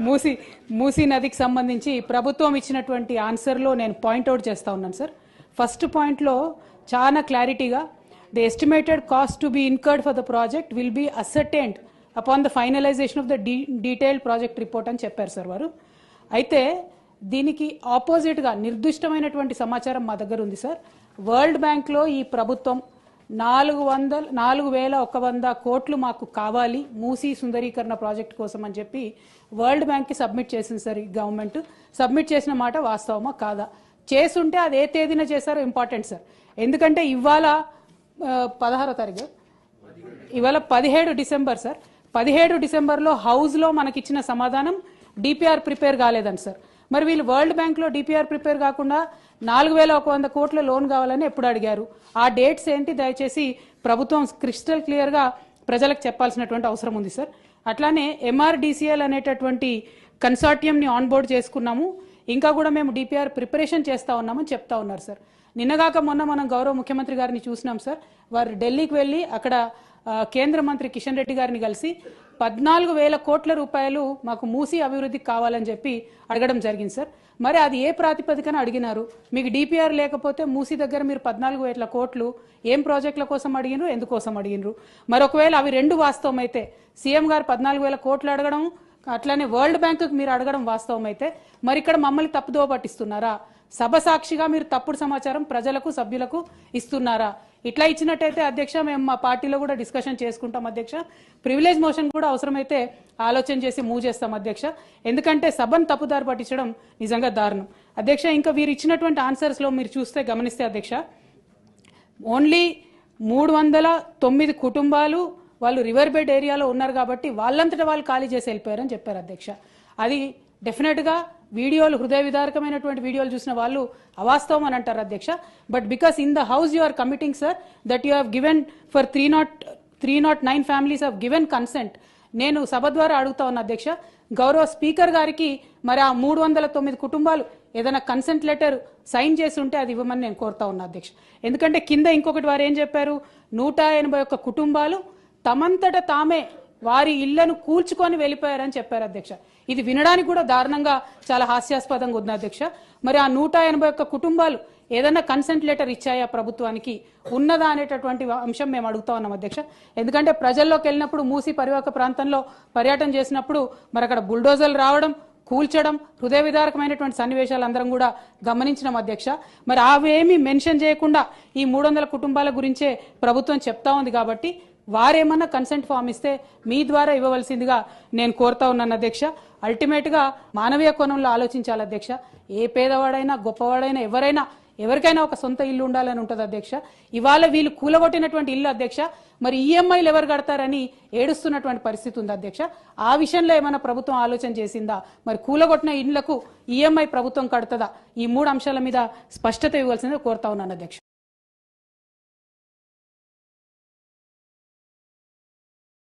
మూసి మూసీ నదికి సంబంధించి ప్రభుత్వం ఇచ్చినటువంటి ఆన్సర్లో నేను పాయింట్అవుట్ చేస్తా ఉన్నాను సార్ ఫస్ట్ పాయింట్లో చాలా క్లారిటీగా the estimated cost to be incurred for the project will be ascertained upon the finalisation of the de detailed project report అని చెప్పారు సార్ వారు. అయితే దీనికి ఆపోజిట్గా నిర్దిష్టమైనటువంటి సమాచారం మా దగ్గర ఉంది సార్ వరల్డ్ బ్యాంక్లో ఈ ప్రభుత్వం నాలుగు వందల నాలుగు వేల ఒక వంద కోట్లు మాకు కావాలి. మూసీ సుందరీకరణ ప్రాజెక్ట్ కోసం అని చెప్పి వరల్డ్ బ్యాంక్కి సబ్మిట్ చేసింది సార్ ఈ గవర్నమెంట్. సబ్మిట్ చేసిన మాట వాస్తవమా కాదా? చేసుంటే అది ఏ తేదీన చేశారో ఇంపార్టెంట్ సార్. ఎందుకంటే ఇవాళ పదహారో తారీఖు. ఇవాళ పదిహేడు డిసెంబర్ సార్. పదిహేడు డిసెంబర్లో హౌస్లో మనకిచ్చిన సమాధానం డిపిఆర్ ప్రిపేర్ కాలేదని సార్. మరి వీళ్ళు వరల్డ్ బ్యాంక్లో డిపిఆర్ ప్రిపేర్ కాకుండా నాలుగు వేల ఒక వంద కోట్ల లోన్ కావాలని ఎప్పుడు అడిగారు? ఆ డేట్స్ ఏంటి? దయచేసి ప్రభుత్వం క్రిస్టల్ క్లియర్గా ప్రజలకు చెప్పాల్సినటువంటి అవసరం ఉంది సార్. అట్లానే ఎంఆర్డిసిఎల్ అనేటటువంటి కన్సార్టియంని ఆన్బోర్డ్ చేసుకున్నాము. ఇంకా కూడా మేము డిపిఆర్ ప్రిపరేషన్ చేస్తా ఉన్నామని చెప్తా ఉన్నారు సార్. నిన్నగాక మొన్న మనం గౌరవ ముఖ్యమంత్రి గారిని చూసినాం సార్. వారు ఢిల్లీకి వెళ్ళి అక్కడ కేంద్ర మంత్రి కిషన్ రెడ్డి గారిని కలిసి పద్నాలుగు వేల కోట్ల రూపాయలు మాకు మూసి అభివృద్ధికి కావాలని చెప్పి అడగడం జరిగింది సార్. మరి అది ఏ ప్రాతిపదికన అడిగినారు? మీకు డిపిఆర్ లేకపోతే మూసి దగ్గర మీరు పద్నాలుగు వేల కోట్లు ఏం ప్రాజెక్టుల కోసం అడిగినరు? ఎందుకోసం అడిగినరు? మరి ఒకవేళ అవి రెండు వాస్తవం అయితే సీఎం గారు పద్నాలుగు వేల కోట్లు అడగడం అట్లానే వరల్డ్ బ్యాంకుకి మీరు అడగడం వాస్తవం అయితే మరి ఇక్కడ మమ్మల్ని తప్పుదోవ పట్టిస్తున్నారా? సభ సాక్షిగా మీరు తప్పుడు సమాచారం ప్రజలకు సభ్యులకు ఇస్తున్నారా? ఇట్లా ఇచ్చినట్టయితే అధ్యక్ష మేము మా పార్టీలో కూడా డిస్కషన్ చేసుకుంటాం అధ్యక్ష. ప్రివిలేజ్ మోషన్ కూడా అవసరమైతే ఆలోచన చేసి మూవ్ చేస్తాం అధ్యక్ష. ఎందుకంటే సభను తప్పుదారి పట్టించడం నిజంగా దారుణం. అధ్యక్ష ఇంకా వీరు ఇచ్చినటువంటి ఆన్సర్స్లో మీరు చూస్తే గమనిస్తే అధ్యక్ష ఓన్లీ మూడు వందల తొమ్మిది కుటుంబాలు వాళ్ళు రివర్ బెడ్ ఏరియాలో ఉన్నారు కాబట్టి వాళ్ళంతటా వాళ్ళు ఖాళీ చేసి వెళ్ళిపోయారని చెప్పారు అధ్యక్ష. అది డెఫినెట్గా వీడియోలు హృదయ విదారకమైనటువంటి వీడియోలు చూసిన వాళ్ళు అవాస్తవం అని అంటారు అధ్యక్ష. But because in the house you are committing sir that you have given for three not three not nine families have given consent నేను సభ ద్వారా అడుగుతా ఉన్న అధ్యక్ష గౌరవ స్పీకర్ గారికి మరి ఆ మూడు వందల తొమ్మిది కుటుంబాలు ఏదైనా కన్సెంట్ లెటర్ సైన్ చేసి ఉంటే అది ఇవ్వమని నేను కోరుతా ఉన్నా అధ్యక్ష. ఎందుకంటే కింద ఇంకొకటి వారు ఏం చెప్పారు? నూట ఎనభై ఒక్క కుటుంబాలు తమంతట తామే వారి ఇళ్ళను కూల్చుకొని వెళ్ళిపోయారని చెప్పారు అధ్యక్ష. ఇది వినడానికి కూడా దారుణంగా చాలా హాస్యాస్పదంగా ఉంది అధ్యక్ష. మరి ఆ నూట ఎనభై ఒక్క కుటుంబాలు ఏదైనా కన్సెంట్ లెటర్ ఇచ్చాయా ప్రభుత్వానికి? ఉన్నదా అనేటటువంటి అంశం మేము అడుగుతా ఉన్నాం అధ్యక్ష. ఎందుకంటే ప్రజల్లోకి వెళ్ళినప్పుడు మూసి పరివాహక ప్రాంతంలో పర్యటన చేసినప్పుడు మరి అక్కడ బుల్డోజర్లు రావడం కూల్చడం హృదయ విదారకమైనటువంటి సన్నివేశాలు అందరం కూడా గమనించినాం అధ్యక్ష. మరి అవేమీ మెన్షన్ చేయకుండా ఈ మూడు వందల కుటుంబాల గురించే ప్రభుత్వం చెప్తా ఉంది కాబట్టి వారేమన్నా కన్సెంట్ ఫామ్ ఇస్తే మీ ద్వారా ఇవ్వవలసిందిగా నేను కోరుతా ఉన్నాను అధ్యక్ష. అల్టిమేట్గా మానవీయ కోణంలో ఆలోచించాలి అధ్యక్ష. ఏ పేదవాడైనా గొప్పవాడైనా ఎవరైనా ఎవరికైనా ఒక సొంత ఇల్లు ఉండాలని ఉంటుంది అధ్యక్ష. ఇవాళ వీళ్ళు కూలగొట్టినటువంటి ఇల్లు అధ్యక్ష మరి ఈఎంఐలు ఎవరు కడతారని ఏడుస్తున్నటువంటి పరిస్థితి ఉంది అధ్యక్ష. ఆ విషయంలో ఏమైనా ప్రభుత్వం ఆలోచన చేసిందా? మరి కూలగొట్టిన ఇళ్ళకు ఈఎంఐ ప్రభుత్వం కడుతుందా? ఈ మూడు అంశాల మీద స్పష్టత ఇవ్వాల్సిందే కోరుతా ఉన్నాను అధ్యక్ష.